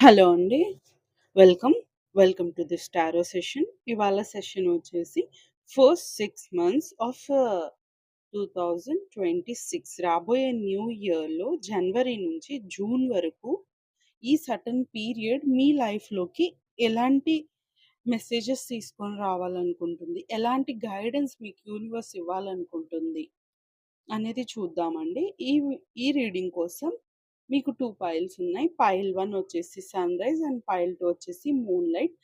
Hello అండి. Welcome. Welcome to the స్టారో session. ఇవాళ సెషన్ వచ్చేసి first six months of two thousand twenty six రాబోయే న్యూ ఇయర్‌లో జనవరి నుంచి జూన్ వరకు ఈ సర్టెన్ పీరియడ్ మీ లైఫ్‌లోకి ఎలాంటి మెసేజెస్ తీసుకొని రావాలనుకుంటుంది? ఎలాంటి గైడెన్స్ మీకు యూనివర్స్ ఇవ్వాలనుకుంటుంది? అనేది చూద్దామండి. ఈ ఈ రీడింగ్ కోసం మీకు టూ పైల్స్ ఉన్నాయి. పైల్ వన్ వచ్చేసి సన్‌రైజ్ అండ్ పైల్ 2 వచ్చేసి మూన్‌లైట్.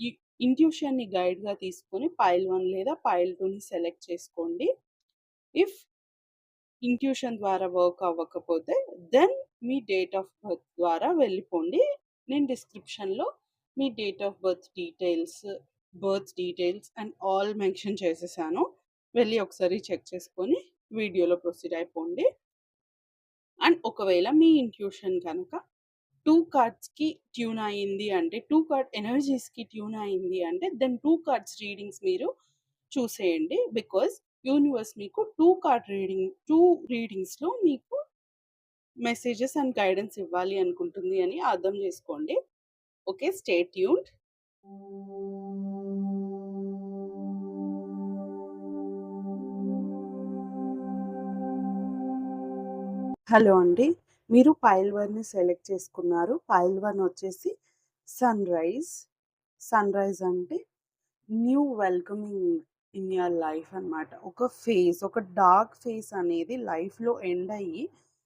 ఈ ఇంట్యూషన్‌ని గైడ్‌గా తీసుకొని పైల్ వన్ లేదా పైల్ 2ని సెలెక్ట్ చేసుకోండి. ఇఫ్ ఇంట్యూషన్ ద్వారా వర్క్ అవ్వకపోతే దెన్ మీ డేట్ ఆఫ్ బర్త్ ద్వారా వెళ్ళిపోండి. నేను డిస్క్రిప్షన్‌లో మీ date of birth details, birth details and all mention చేసేసాను. వెళ్ళి ఒకసారి చెక్ చేసుకొని వీడియోలో ప్రొసీడ్ అయిపోండి. అండ్ ఒకవేళ మీ ఇంట్యూషన్ కనుక టూ కార్డ్స్‌కి ట్యూన్ అయింది అంటే టూ కార్డ్ ఎనర్జీస్‌కి ట్యూన్ అయింది అంటే దెన్ టూ కార్డ్స్ రీడింగ్స్ మీరు చూసేయండి. బికాజ్ యూనివర్స్ మీకు టూ కార్డ్ రీడింగ్ టూ రీడింగ్స్‌లో మీకు మెసేజెస్ అండ్ గైడెన్స్ ఇవ్వాలి అనుకుంటుంది అని అర్థం చేసుకోండి. ఓకే. Stay tuned. హలో అండి. మీరు పైల్ వన్ని సెలెక్ట్ చేసుకున్నారు. పైల్ వన్ వచ్చేసి సన్ రైస్ అంటే new welcoming in your life అన్నమాట. ఒక ఫేజ్, ఒక డార్క్ ఫేస్ అనేది లైఫ్‌లో ఎండ్ అయ్యి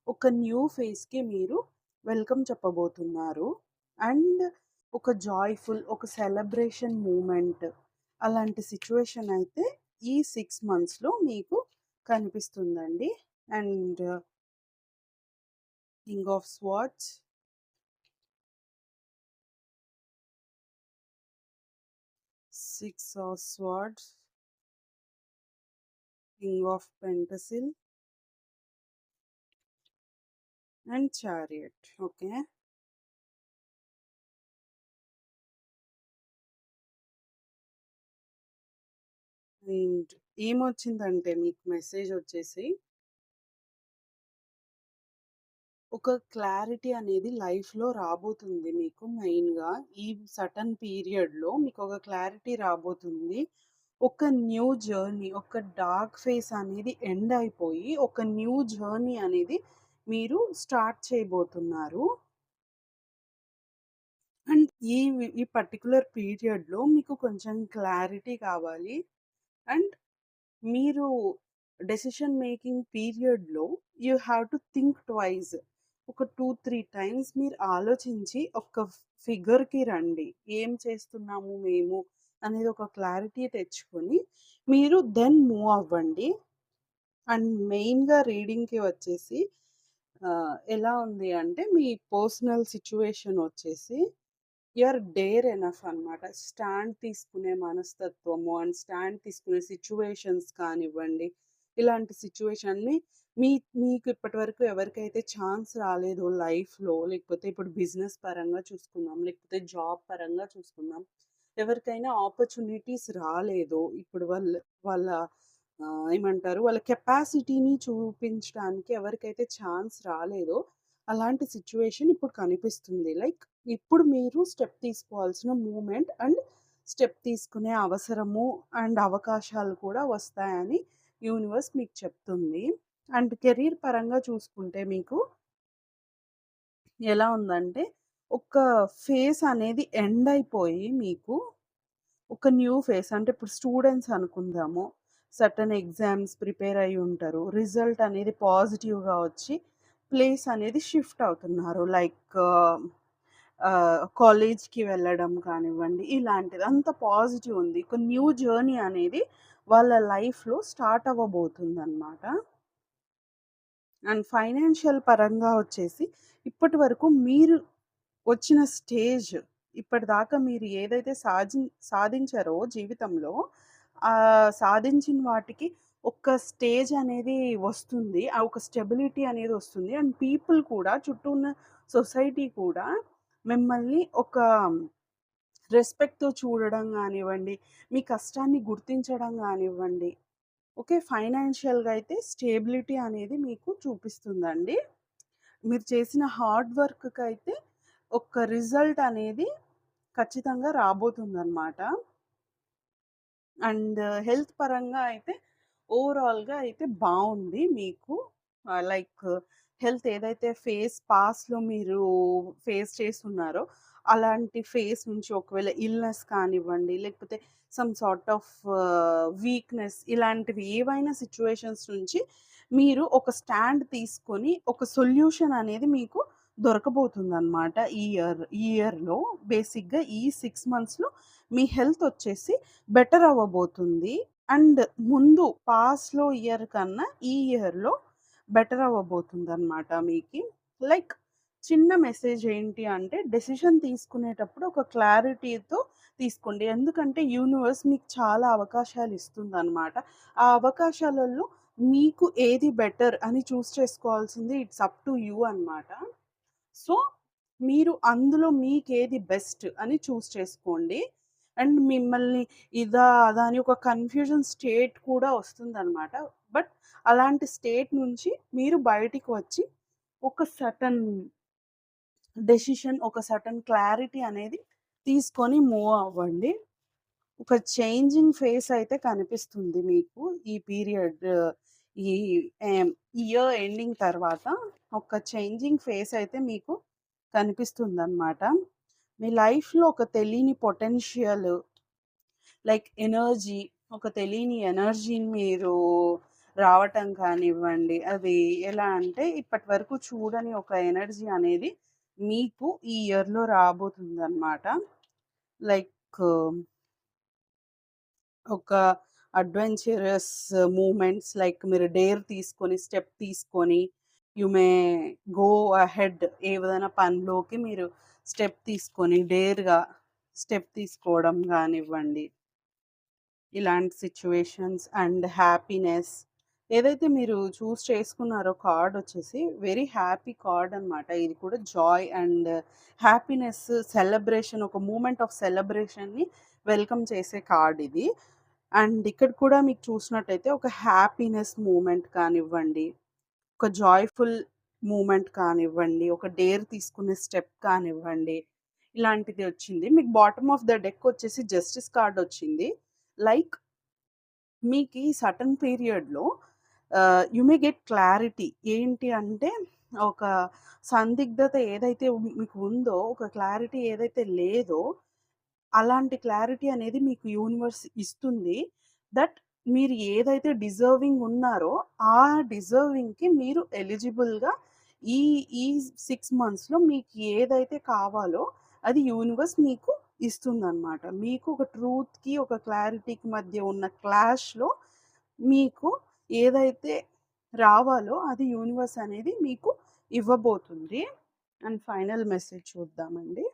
ఒక న్యూ ఫేస్కి మీరు వెల్కమ్ చెప్పబోతున్నారు. అండ్ ఒక జాయ్‌ఫుల్ ఒక సెలబ్రేషన్ మూమెంట్ అలాంటి సిచ్యువేషన్ అయితే ఈ సిక్స్ మంత్స్‌లో మీకు కనిపిస్తుందండి. And king of swords. Six of swords. King of pentacle. And chariot. Okay. And ఏమొచ్చిందంటే మీకు మెసేజ్ వచ్చేసి ఒక క్లారిటీ అనేది లైఫ్‌లో రాబోతుంది మీకు మెయిన్‌గా. ఈ సటన్ పీరియడ్‌లో మీకు ఒక క్లారిటీ రాబోతుంది. ఒక న్యూ జర్నీ, ఒక డార్క్ ఫేస్ అనేది ఎండ్ అయిపోయి, ఒక న్యూ జర్నీ అనేది మీరు స్టార్ట్ చేయబోతున్నారు. అండ్ ఈ ఈ పర్టిక్యులర్ పీరియడ్‌లో మీకు కొంచెం క్లారిటీ కావాలి. అండ్ మీరు డెసిషన్ మేకింగ్ పీరియడ్‌లో you have to think twice ఒక 2, 3 టైమ్స్ మీరు ఆలోచించి ఒక ఫిగర్‌కి రండి. ఏం చేస్తున్నాము మేము అనేది ఒక క్లారిటీ తెచ్చుకొని మీరు దెన్ మూవ్ అవ్వండి. అండ్ మెయిన్‌గా రీడింగ్‌కి వచ్చేసి ఎలా ఉంది అంటే మీ పర్సనల్ సిచ్యువేషన్ వచ్చేసి యూఆర్ డేర్ ఎనఫ్ అనమాట స్టాండ్ తీసుకునే మనస్తత్వము అండ్ స్టాండ్ తీసుకునే సిచ్యువేషన్స్ కానివ్వండి. ఇలాంటి సిచ్యువేషన్ని మీ మీకు ఇప్పటివరకు ఎవరికైతే ఛాన్స్ రాలేదో లైఫ్‌లో లేకపోతే ఇప్పుడు బిజినెస్ పరంగా చూసుకుందాం. లేకపోతే జాబ్ పరంగా చూసుకుందాం. ఎవరికైనా ఆపర్చునిటీస్ రాలేదో ఇప్పుడు వాళ్ళ వాళ్ళ ఏమంటారు వాళ్ళ కెపాసిటీని చూపించడానికి ఎవరికైతే ఛాన్స్ రాలేదో అలాంటి సిచ్యువేషన్ ఇప్పుడు కనిపిస్తుంది. లైక్ ఇప్పుడు మీరు స్టెప్ తీసుకోవాల్సిన మూమెంట్ అండ్ స్టెప్ తీసుకునే అవసరము అండ్ అవకాశాలు కూడా వస్తాయని యూనివర్స్ మీకు చెప్తుంది. అండ్ కెరీర్ పరంగా చూసుకుంటే మీకు ఎలా ఉందంటే ఒక ఫేస్ అనేది ఎండ్ అయిపోయి మీకు ఒక న్యూ ఫేస్ అంటే ఇప్పుడు స్టూడెంట్స్ అనుకుందాము. సర్టెన్ ఎగ్జామ్స్ ప్రిపేర్ అయ్యి ఉంటారు. రిజల్ట్ అనేది పాజిటివ్‌గా వచ్చి ప్లేస్ అనేది షిఫ్ట్ అవుతున్నారు. లైక్ కాలేజ్‌కి వెళ్ళడం కానివ్వండి ఇలాంటిది. అంత పాజిటివ్ ఉంది. ఒక న్యూ జర్నీ అనేది వాళ్ళ లైఫ్‌లో స్టార్ట్ అవ్వబోతుందన్నమాట. అండ్ ఫైనాన్షియల్ పరంగా వచ్చేసి ఇప్పటి వరకు మీరు వచ్చిన స్టేజ్ ఇప్పటిదాకా మీరు ఏదైతే సాధిం సాధించారో జీవితంలో సాధించిన వాటికి ఒక స్టేజ్ అనేది వస్తుంది. ఆ ఒక స్టెబిలిటీ అనేది వస్తుంది. అండ్ పీపుల్ కూడా చుట్టూ ఉన్న సొసైటీ కూడా మిమ్మల్ని ఒక రెస్పెక్ట్‌తో చూడడం కానివ్వండి మీ కష్టాన్ని గుర్తించడం కానివ్వండి ఓకే. ఫైనాన్షియల్‌గా అయితే స్టేబిలిటీ అనేది మీకు చూపిస్తుందండి. మీరు చేసిన హార్డ్ వర్క్కి అయితే ఒక రిజల్ట్ అనేది ఖచ్చితంగా రాబోతుందన్నమాట అండ్ హెల్త్ పరంగా అయితే ఓవరాల్‌గా అయితే బాగుంది మీకు. లైక్ హెల్త్ ఏదైతే ఫేస్ పాస్లో మీరు ఫేస్ చేస్తున్నారో అలాంటి ఫేస్ నుంచి ఒకవేళ ఇల్‌నెస్ కానివ్వండి, లేకపోతే సమ్ సార్ట్ ఆఫ్ వీక్‌నెస్ ఇలాంటివి ఏవైనా సిచ్యువేషన్స్ నుంచి మీరు ఒక స్టాండ్ తీసుకొని, ఒక సొల్యూషన్ అనేది మీకు దొరకబోతుందన్నమాట ఈ ఇయర్. ఈ ఇయర్‌లో బేసిక్‌గా ఈ సిక్స్ మంత్స్‌లో మీ హెల్త్ వచ్చేసి బెటర్ అవ్వబోతుంది. అండ్ ముందు పాస్లో ఇయర్ కన్నా ఈ ఇయర్‌లో బెటర్ అవ్వబోతుందనమాట మీకు లైక్ చిన్న మెసేజ్ ఏంటి అంటే డెసిషన్ తీసుకునేటప్పుడు ఒక క్లారిటీతో తీసుకోండి. ఎందుకంటే యూనివర్స్ మీకు చాలా అవకాశాలు ఇస్తుందనమాట. ఆ అవకాశాలలో మీకు ఏది బెటర్ అని చూస్ చేసుకోవాల్సింది ఇట్స్ అప్ టు యూ అనమాట. సో, మీరు అందులో మీకు ఏది బెస్ట్ అని చూస్ చేసుకోండి. అండ్ మిమ్మల్ని ఇదా, అదా అని ఒక కన్‌ఫ్యూజన్ స్టేట్ కూడా వస్తుందనమాట. బట్ అలాంటి స్టేట్ నుంచి మీరు బయటికి వచ్చి ఒక సటన్ డెసిషన్, ఒక సర్టన్ క్లారిటీ అనేది తీసుకొని మూవ్ అవ్వండి. ఒక చేంజింగ్ ఫేస్ అయితే కనిపిస్తుంది మీకు ఈ పీరియడ్ ఈ ఇయర్ ఎండింగ్ తర్వాత ఒక చేంజింగ్ ఫేస్ అయితే మీకు కనిపిస్తుంది అనమాట మీ లైఫ్‌లో ఒక తెలియని పొటెన్షియల్ లైక్ ఎనర్జీ, ఒక తెలియని ఎనర్జీని మీరు రావటం కానివ్వండి, అది ఎలా అంటే ఇప్పటి వరకు చూడని ఒక ఎనర్జీ అనేది మీకు ఈ ఇయర్‌లో రాబోతుంది అనమాట లైక్ ఒక అడ్వెంచరస్ మూమెంట్స్ లైక్ మీరు డేర్ తీసుకొని, స్టెప్ తీసుకొని, యు మే గో అహెడ్ ఏదైనా పనిలోకి మీరు స్టెప్ తీసుకొని డేర్‌గా స్టెప్ తీసుకోవడం కానివ్వండి. ఇలాంటి సిచ్యువేషన్స్ అండ్ హ్యాపీనెస్ ఏదైతే మీరు చూస్ చేసుకున్నారో కార్డ్ వచ్చేసి వెరీ హ్యాపీ కార్డ్ అనమాట. ఇది కూడా జాయ్ అండ్ హ్యాపీనెస్ సెలబ్రేషన్ ఒక మూమెంట్ ఆఫ్ సెలబ్రేషన్‌ని వెల్కమ్ చేసే కార్డ్ ఇది. అండ్ ఇక్కడ కూడా మీకు చూసినట్టయితే ఒక హ్యాపీనెస్ మూమెంట్ కానివ్వండి, ఒక జాయ్‌ఫుల్ మూమెంట్ కానివ్వండి, ఒక డేర్ తీసుకునే స్టెప్ కానివ్వండి, ఇలాంటిది వచ్చింది. మీకు బాటమ్ ఆఫ్ ద డెక్ వచ్చేసి జస్టిస్ కార్డ్ వచ్చింది. లైక్ మీకు ఈ సర్టెన్ పీరియడ్‌లో యు మే గెట్ క్లారిటీ. ఏంటి అంటే ఒక సందిగ్ధత ఏదైతే మీకు ఉందో, ఒక క్లారిటీ ఏదైతే లేదో, అలాంటి క్లారిటీ అనేది మీకు యూనివర్స్ ఇస్తుంది. దట్ మీరు ఏదైతే డిజర్వింగ్ ఉన్నారో, ఆ డిజర్వింగ్‌కి మీరు ఎలిజిబుల్‌గా ఈ ఈ సిక్స్ మంత్స్‌లో మీకు ఏదైతే కావాలో అది యూనివర్స్ మీకు ఇస్తుందన్నమాట మీకు ఒక ట్రూత్‌కి, ఒక క్లారిటీకి మధ్య ఉన్న క్లాష్‌లో మీకు ఏదైతే రావాలో అది యూనివర్స్ అనేది మీకు ఇవ్వబోతుంది. అండ్ ఫైనల్ మెసేజ్ చూద్దామండి.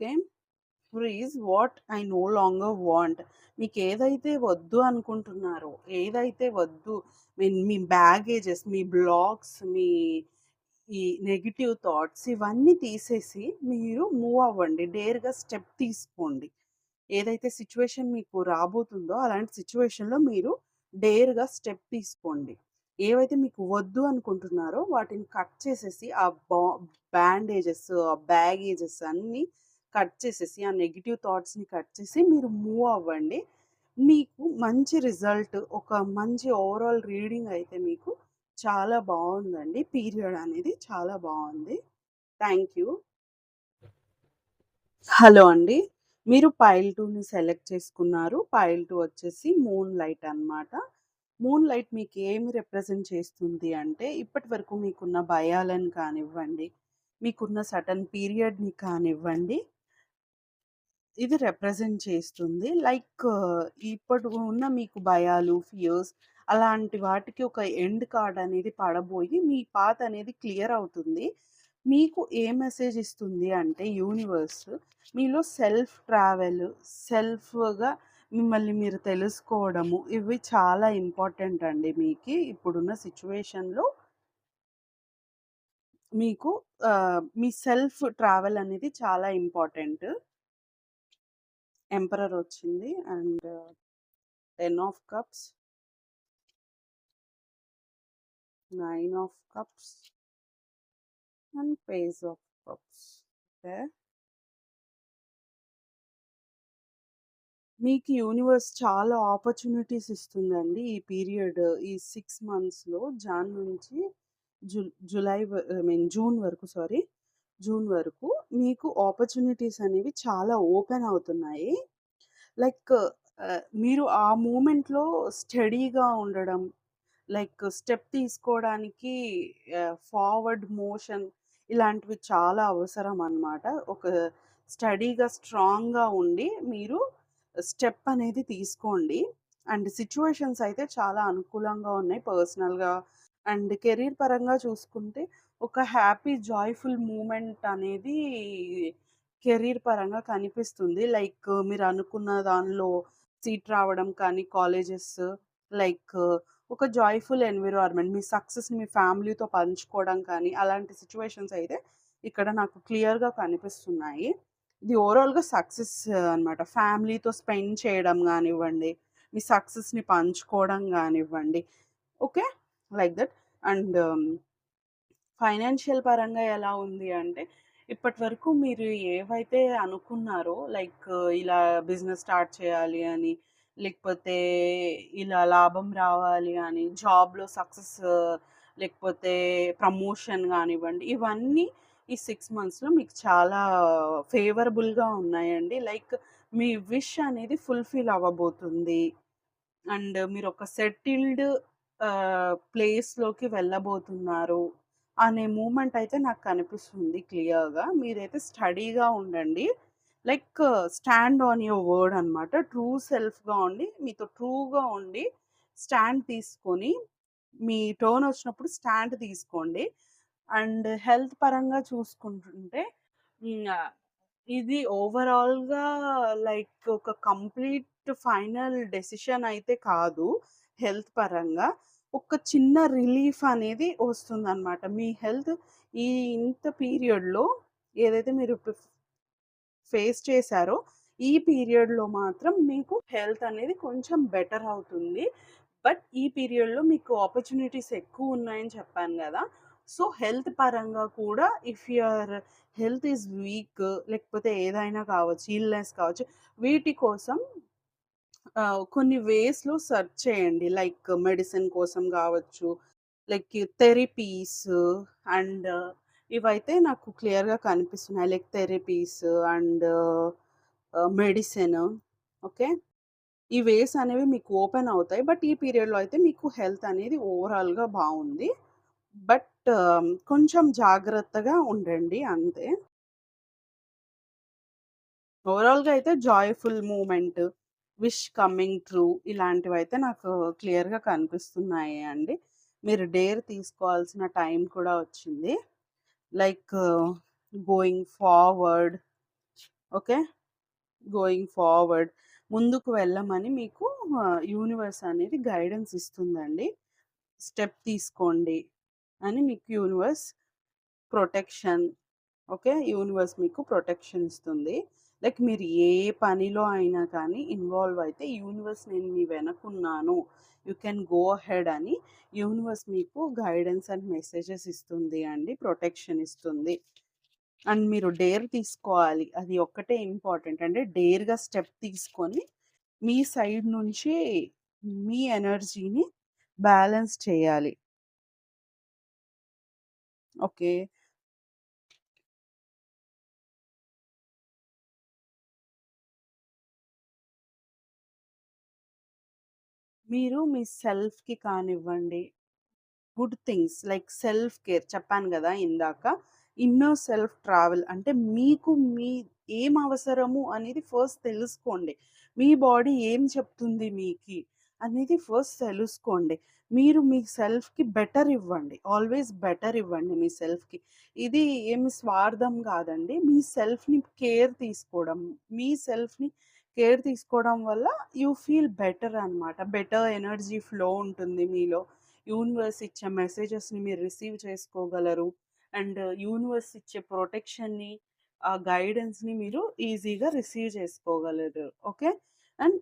Okay. Freeze what I no longer want. మీకు ఏదైతే వద్దు అనుకుంటున్నారో, ఏదైతే వద్దు మీ బ్యాగేజెస్, మీ బ్లాగ్స్ మీ ఈ నెగిటివ్ థాట్స్ ఇవన్నీ తీసేసి మీరు మూవ్ అవ్వండి. డేర్‌గా స్టెప్ తీసుకోండి. ఏదైతే సిచ్యువేషన్ మీకు రాబోతుందో అలాంటి సిచ్యువేషన్లో మీరు డేర్‌గా స్టెప్ తీసుకోండి. ఏవైతే మీకు వద్దు అనుకుంటున్నారో వాటిని కట్ చేసేసి ఆ బా బ్యాండేజెస్, ఆ బ్యాగేజెస్ అన్నీ కట్ చేసేసి, ఆ నెగిటివ్ థాట్స్‌ని కట్ చేసి మీరు మూవ్ అవ్వండి. మీకు మంచి రిజల్ట్, ఒక మంచి ఓవరాల్ రీడింగ్ అయితే మీకు చాలా బాగుందండి పీరియడ్ అనేది చాలా బాగుంది థ్యాంక్ యూ. హలో అండి. మీరు పైల్ టూని సెలెక్ట్ చేసుకున్నారు. పైల్ టూ వచ్చేసి మూన్ లైట్ అనమాట. మూన్ లైట్ మీకు ఏమి రిప్రజెంట్ చేస్తుంది అంటే, ఇప్పటివరకు మీకున్న భయాలను కానివ్వండి, మీకున్న సటన్ పీరియడ్‌ని కానివ్వండి ఇది రిప్రజెంట్ చేస్తుంది. లైక్ ఇప్పుడు ఉన్న మీకు భయాలు, ఫియర్స్ అలాంటి వాటికి ఒక ఎండ్ కార్డ్ అనేది పడబోయి మీ పాత అనేది క్లియర్ అవుతుంది. మీకు ఏ మెసేజ్ ఇస్తుంది అంటే యూనివర్స్ మీలో సెల్ఫ్ ట్రావెల్, సెల్ఫ్‌గా మిమ్మల్ని మీరు తెలుసుకోవడము ఇవి చాలా ఇంపార్టెంట్ అండి మీకు ఇప్పుడున్న సిచ్యువేషన్లో మీకు మీ సెల్ఫ్ ట్రావెల్ అనేది చాలా ఇంపార్టెంట్. ఎంపరర్ వచ్చింది and 10 of cups. Nine of cups and page of cups okay మీకు యూనివర్స్ చాలా ఆపర్చునిటీస్ ఇస్తుందండి ఈ పీరియడ్ ఈ సిక్స్ మంత్స్లో జాన్ నుంచి జు జులై ఐ మీన్ జూన్ వరకు సారీ జూన్ వరకు మీకు ఆపర్చునిటీస్ అనేవి చాలా ఓపెన్ అవుతున్నాయి. లైక్ uh, మీరు ఆ మూమెంట్లో స్టడీగా ఉండడం లైక్ స్టెప్ తీసుకోవడానికి ఫార్వర్డ్ మోషన్ ఇలాంటివి చాలా అవసరం అన్నమాట. ఒక స్టడీగా స్ట్రాంగ్గా ఉండి మీరు స్టెప్ అనేది తీసుకోండి. అండ్ సిచ్యువేషన్స్ అయితే చాలా అనుకూలంగా ఉన్నాయి పర్సనల్గా. అండ్ కెరీర్ పరంగా చూసుకుంటే ఒక హ్యాపీ జాయ్ఫుల్ మూమెంట్ అనేది కెరీర్ పరంగా కనిపిస్తుంది. లైక్ మీరు అనుకున్న దానిలో సీట్ రావడం కానీ కాలేజెస్ లైక్ ఒక జాయ్ఫుల్ ఎన్విరాన్మెంట్ మీ సక్సెస్ని మీ ఫ్యామిలీతో పంచుకోవడం కానీ అలాంటి సిచ్యువేషన్స్ అయితే ఇక్కడ నాకు క్లియర్గా కనిపిస్తున్నాయి. ఇది ఓవరాల్గా సక్సెస్ అనమాట ఫ్యామిలీతో స్పెండ్ చేయడం కానివ్వండి మీ సక్సెస్ని పంచుకోవడం కానివ్వండి. Okay like that and financial పరంగా ఎలా ఉంది అంటే ఇప్పటి వరకు మీరు ఏవైతే అనుకున్నారో లైక్ ఇలా బిజినెస్ స్టార్ట్ చేయాలి అని లేకపోతే ఇలా లాభం రావాలి అని జాబ్లో సక్సెస్ లేకపోతే ప్రమోషన్ కానివ్వండి ఇవన్నీ ఈ సిక్స్ మంత్స్లో మీకు చాలా ఫేవరబుల్గా ఉన్నాయండి. లైక్ మీ విష్ అనేది ఫుల్ఫిల్ అవ్వబోతుంది. అండ్ మీరు ఒక సెటిల్డ్ ప్లేస్లోకి వెళ్ళబోతున్నారు అనే మూమెంట్ అయితే నాకు కనిపిస్తుంది క్లియర్గా. మీరైతే స్టడీగా ఉండండి. Like stand on your word అనమాట ట్రూ సెల్ఫ్గా ఉండి మీతో ట్రూగా ఉండి స్టాండ్ తీసుకొని మీ టర్న్ వచ్చినప్పుడు స్టాండ్ తీసుకోండి. అండ్ హెల్త్ పరంగా చూసుకుంటుంటే ఇది ఓవరాల్గా లైక్ ఒక కంప్లీట్ ఫైనల్ డెసిషన్ అయితే కాదు. హెల్త్ పరంగా ఒక చిన్న రిలీఫ్ అనేది వస్తుందన్నమాట. మీ హెల్త్ ఈ ఇంత పీరియడ్లో ఏదైతే మీరు ఫేస్ చేశారో ఈ పీరియడ్లో మాత్రం మీకు హెల్త్ అనేది కొంచెం బెటర్ అవుతుంది. బట్ ఈ పీరియడ్లో మీకు ఆపర్చునిటీస్ ఎక్కువ ఉన్నాయని చెప్పాను కదా! సో హెల్త్ పరంగా కూడా if your health is weak లేకపోతే ఏదైనా కావచ్చు ఇల్నెస్ కావచ్చు వీటి కోసం కొన్ని వేస్లో సెర్చ్ చేయండి. లైక్ మెడిసిన్ కోసం కావచ్చు లైక్ థెరపీస్ అండ్ ఇవైతే నాకు క్లియర్గా కనిపిస్తున్నాయి. Like therapies and medicine. Okay? ఈ వేస్ అనేవి మీకు ఓపెన్ అవుతాయి. బట్ ఈ పీరియడ్లో అయితే మీకు హెల్త్ అనేది ఓవరాల్గా బాగుంది. బట్ కొంచెం జాగ్రత్తగా ఉండండి అంతే. ఓవరాల్గా అయితే joyful moment wish coming true ఇలాంటివి అయితే నాకు క్లియర్గా కనిపిస్తున్నాయి అండి. మీరు డేర్ తీసుకోవాల్సిన టైం కూడా వచ్చింది. Like going forward okay going forward ముందుకు వెళ్ళమని మీకు యూనివర్స్ అనేది గైడెన్స్ ఇస్తుందండి. స్టెప్ తీసుకోండి అని మీకు యూనివర్స్ ప్రొటెక్షన్ ఓకే యూనివర్స్ మీకు ప్రొటెక్షన్ ఇస్తుంది. లైక్ మీరు ఏ పనిలో అయినా కానీ ఇన్వాల్వ్ అయితే యూనివర్స్ నేను మీ వెనకున్నాను. యూ కెన్ గో హెడ్ అని యూనివర్స్ మీకు గైడెన్స్ అండ్ మెసేజెస్ ఇస్తుంది అండి ప్రొటెక్షన్ ఇస్తుంది. అండ్ మీరు డేర్ తీసుకోవాలి అది ఒక్కటే ఇంపార్టెంట్ అంటే డేర్గా స్టెప్ తీసుకొని మీ సైడ్ నుంచి మీ ఎనర్జీని బ్యాలెన్స్ చేయాలి. ఓకే? మీరు మీ సెల్ఫ్‌కి కానివ్వండి, good things like self care చెప్పాను కదా ఇందాక. ఇన్నర్ సెల్ఫ్ ట్రావెల్ అంటే మీకు మీ ఏం అవసరము అనేది ఫస్ట్ తెలుసుకోండి. మీ బాడీ ఏం చెప్తుంది మీకి అనేది ఫస్ట్ తెలుసుకోండి. మీరు మీ సెల్ఫ్‌కి బెటర్ ఇవ్వండి. ఆల్వేస్ బెటర్ ఇవ్వండి మీ సెల్ఫ్‌కి. ఇది ఏమి స్వార్థం కాదండి మీ సెల్ఫ్‌ని కేర్ తీసుకోవడం. మీ సెల్ఫ్‌ని కేర్ తీసుకోవడం వల్ల యూ ఫీల్ బెటర్ అనమాట. బెటర్ ఎనర్జీ ఫ్లో ఉంటుంది మీలో. యూనివర్స్ ఇచ్చే మెసేజెస్‌ని మీరు రిసీవ్ చేసుకోగలరు. అండ్ యూనివర్స్ ఇచ్చే ప్రొటెక్షన్‌ని, ఆ గైడెన్స్‌ని మీరు ఈజీగా రిసీవ్ చేసుకోగలరు. ఓకే. అండ్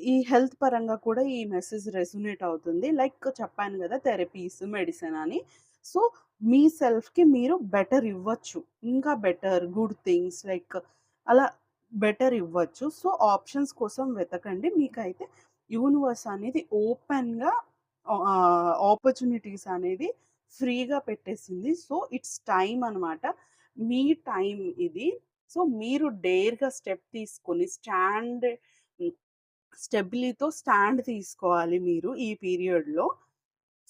ఈ హెల్త్ పరంగా కూడా ఈ మెసేజ్ రెసొనేట్ అవుతుంది. లైక్ చెప్పాను కదా థెరపీస్, మెడిసిన్ అని. సో, మీ సెల్ఫ్‌కి మీరు బెటర్ ఇవ్వచ్చు. ఇంకా బెటర్, గుడ్ థింగ్స్ లైక్ అలా బెటర్ ఇవ్వచ్చు. సో, ఆప్షన్స్ కోసం వెతకండి. మీకైతే యూనివర్స్ అనేది ఓపెన్‌గా ఆపర్చునిటీస్ అనేది ఫ్రీగా పెట్టేసింది. సో, ఇట్స్ టైం అనమాట. మీ టైం ఇది. సో, మీరు డేర్‌గా స్టెప్ తీసుకొని స్టాండ్ స్టెబిలీతో స్టాండ్ తీసుకోవాలి మీరు ఈ పీరియడ్‌లో.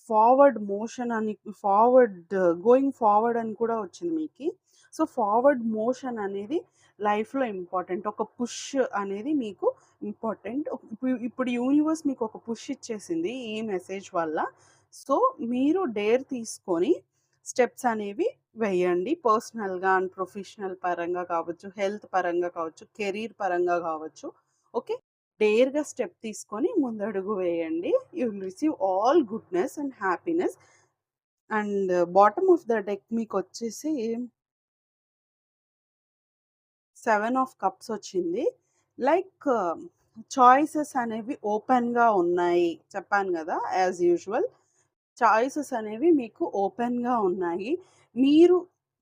ఫార్వర్డ్ మోషన్ అని ఫార్వర్డ్ గోయింగ్ ఫార్వర్డ్ అని కూడా వచ్చింది మీకు సో, ఫార్వర్డ్ మోషన్ అనేది లైఫ్‌లో ఇంపార్టెంట్. ఒక పుష్ అనేది మీకు ఇంపార్టెంట్. ఇప్పుడు ఇప్పుడు యూనివర్స్ మీకు ఒక పుష్ ఇచ్చేసింది ఈ మెసేజ్ వల్ల. సో, మీరు డేర్ తీసుకొని స్టెప్స్ అనేవి వేయండి. పర్సనల్‌గా అండ్ ప్రొఫెషనల్ పరంగా కావచ్చు, హెల్త్ పరంగా కావచ్చు, కెరీర్ పరంగా కావచ్చు. ఓకే. డేర్‌గా స్టెప్ తీసుకొని ముందడుగు వేయండి. You will receive all goodness and happiness. And bottom of the deck మీకొచ్చేసి seven of cups వచ్చింది. లైక్ చాయిసెస్ అనేవి ఓపెన్‌గా ఉన్నాయి. చెప్పాను కదా యాస్ యూజువల్. చాయిసెస్ అనేవి మీకు ఓపెన్‌గా ఉన్నాయి. మీరు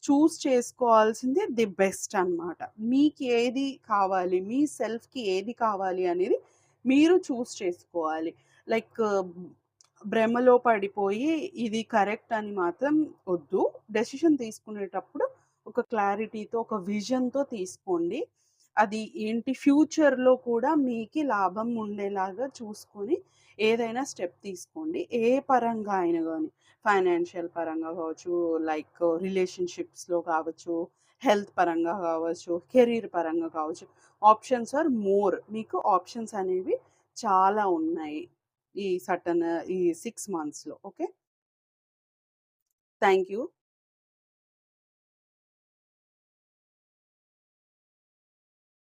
చూస్ చేసుకోవాల్సింది ది బెస్ట్ అనమాట. మీకు ఏది కావాలి, మీ సెల్ఫ్‌కి ఏది కావాలి అనేది మీరు చూస్ చేసుకోవాలి. లైక్ భ్రమలో పడిపోయి ఇది కరెక్ట్ అని మాత్రం వద్దు. డెసిషన్ తీసుకునేటప్పుడు ఒక క్లారిటీతో, ఒక విజన్‌తో తీసుకోండి. అది ఏంటి ఫ్యూచర్‌లో కూడా మీకు లాభం ఉండేలాగా చూసుకొని ఏదైనా స్టెప్ తీసుకోండి. ఏ పరంగా అయినా కానీ ఫైనాన్షియల్ పరంగా కావచ్చు, లైక్ రిలేషన్‌షిప్స్‌లో కావచ్చు, హెల్త్ పరంగా కావచ్చు, కెరీర్ పరంగా కావచ్చు. Options are more. మీకు ఆప్షన్స్ అనేవి చాలా ఉన్నాయి. ఈ సటన్ ఈ సిక్స్ మంత్స్‌లో. ఓకే. Thank you.